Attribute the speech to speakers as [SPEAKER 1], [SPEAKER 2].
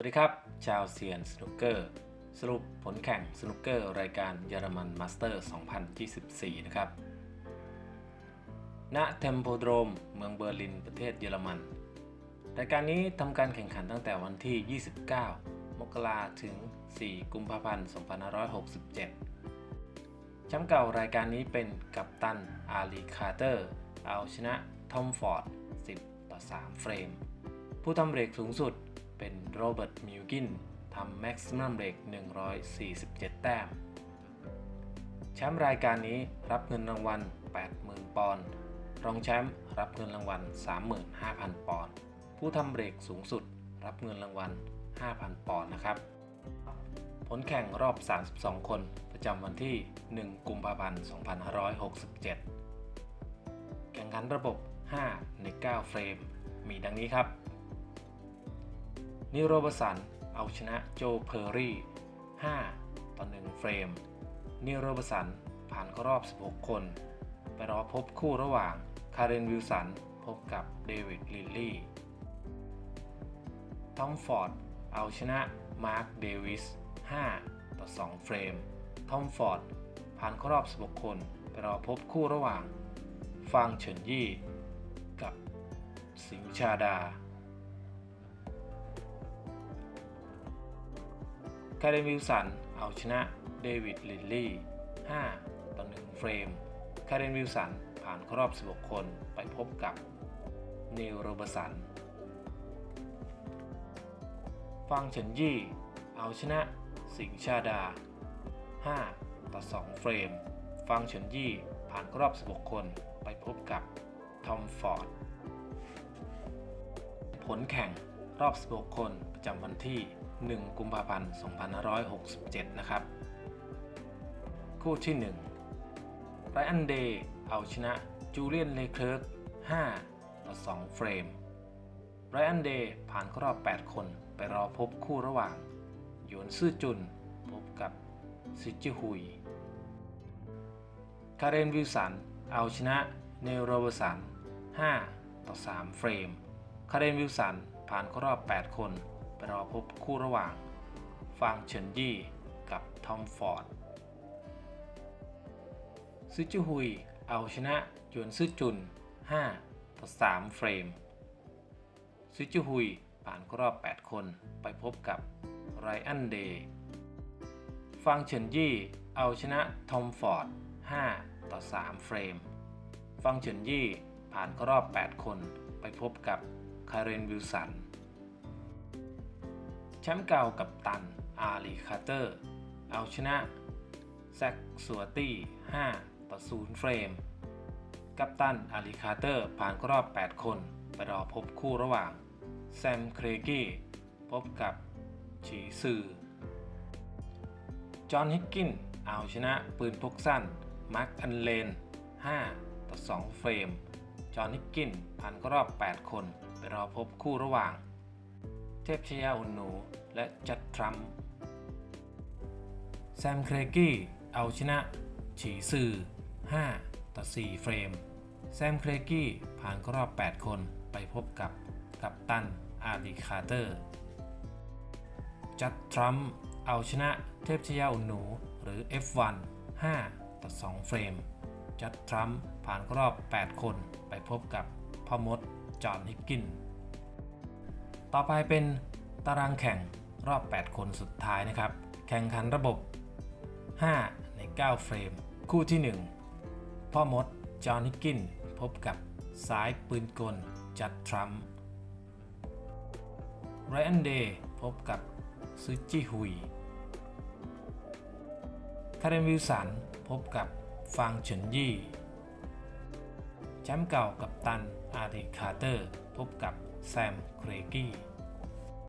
[SPEAKER 1] สวัสดีครับ ชาวเซียนสนุกเกอร์ สรุปผลแข่งสนุกเกอร์รายการเยอรมันมาสเตอร์ 2024 นะครับ ณ เทมโพโดรม เมืองเบอร์ลิน ประเทศเยอรมัน รายการนี้ทำการแข่งขันตั้งแต่วันที่ 29 มกราถึง 4 กุมภาพันธ์ 2567 แชมป์เก่ารายการนี้เป็นกัปตันอาลีคาร์เตอร์ เอาชนะทอมฟอร์ด 10 ต่อ 3 เฟรม ผู้ทำเบรกสูงสุด เป็นโรเบิร์ตมิวกินทำแม็กซิมัมเบรก147 แต้ม แชมป์รายการนี้รับเงินรางวัล 80,000 ปอนด์ รองแชมป์รับเงินรางวัล 35,000 ปอนด์ ผู้ทำเบรกสูงสุดรับเงินรางวัล 5,000 ปอนด์นะครับ ผลแข่งรอบ 32 คนประจำวันที่ 1 กุมภาพันธ์ 2567 แข่งขันระบบ 5 ใน 9 เฟรม มีดังนี้ครับ นิโรบสันเอาชนะโจเพอร์รี่ 5 ต่อ 1 เฟรม นิโรบสันผ่านเข้ารอบ 16 คน ไปรอพบคู่ระหว่างคาร์เรนวิลสันพบกับเดวิดลิลลี่ ทอมฟอร์ดเอาชนะมาร์คเดวิส 5 ต่อ 2 เฟรม ทอมฟอร์ดผ่านเข้ารอบ 16 คน ไปรอพบคู่ระหว่าง ฟางเฉินยี่ กับสิงชาดา คาร์เรนวิลสันเอาชนะเดวิดลิลลี่ 5 ต่อ 1 เฟรม คาร์เรนวิลสันผ่านรอบ 16 คนไปพบกับเนิวโรบสัน ฟังเฉินยี่ เอาชนะสิงชาดา 5 ต่อ 2 เฟรม ฟังเฉินยี่ผ่านรอบ 16 คนไปพบกับทอมฟอร์ด ผลแข่งรอบ 16 คนประจำวันที่ 1 กุมภาพันธ์ 2567 นะครับ คู่ที่ 1 ไรอันเดย์เอาชนะจูเลียนเลเคลิร์ก5ต่อ2เฟรมไรอันเดย์ผ่านเข้ารอบ 8 คนไปรอพบคู่ระหว่าง หยวนซื่อจุน พบกับซิจิฮุย คาเรนวิลสัน เอาชนะเนโรเบสัน5ต่อ3เฟรม คาเรนวิลสันผ่านเข้ารอบ 8 คน ไปรอพบคู่ระหว่างฟางเฉินยี่กับทอมฟอร์ดซิจูฮุยเอาชนะยวนซื่อจุน 5 ต่อ 3 เฟรมซิจูฮุยผ่านรอบ 8 คนไปพบกับไรอันเดย์ฟางเฉินยี่เอาชนะทอมฟอร์ด 5 ต่อ 3 เฟรม ฟังเฉินยี่ผ่านรอบ 8 คนไปพบกับคาเรนวิลสัน แชมป์เก่ากับตัน อาลีคาร์เตอร์ เอาชนะแซคสัวตี้5ต่อ0เฟรม กัปตัน อาลีคาร์เตอร์ ผ่านรอบ 8 คน ไปรอพบคู่ระหว่าง แซม เครกี้ พบกับ ฉีซือ จอห์น ฮิกกิน เอาชนะปืนพกสั้น มาร์ค อันเลน 5 ต่อ 2 เฟรม จอห์น ฮิกกิน ผ่านรอบ 8 คน ไปรอพบคู่ระหว่าง เทพชยาอุนหนูและจัดทรัมป์แซมเครกี้เอาชนะ ฉีซือ5 ต่อ 4 เฟรม แซมเครกี้ผ่านรอบ 8 คนไปพบกับกัปตันอาลีคาร์เตอร์ จัดทรัมป์เอาชนะเทพชยาอุนหนูหรือ F1 5 ต่อ 2 เฟรม จัดทรัมผ่านรอบ 8 คนไปพบกับพ่อมด จอห์นฮิกกิน ต่อไปเป็นตารางแข่งรอบ 8 คนสุดท้ายนะครับ แข่งขันระบบ 5 ใน 9 เฟรม คู่ที่ 1 พ่อมด จอห์นฮิกกิน พบกับสายปืนกล จัดทรัมป์ไรอันเดย์พบกับซูจิฮุย คาเรนวิลสัน พบกับฟางเฉินยี่ แชมป์เก่ากับตันอาริคาเตอร์ พบกับ แซม เครกี้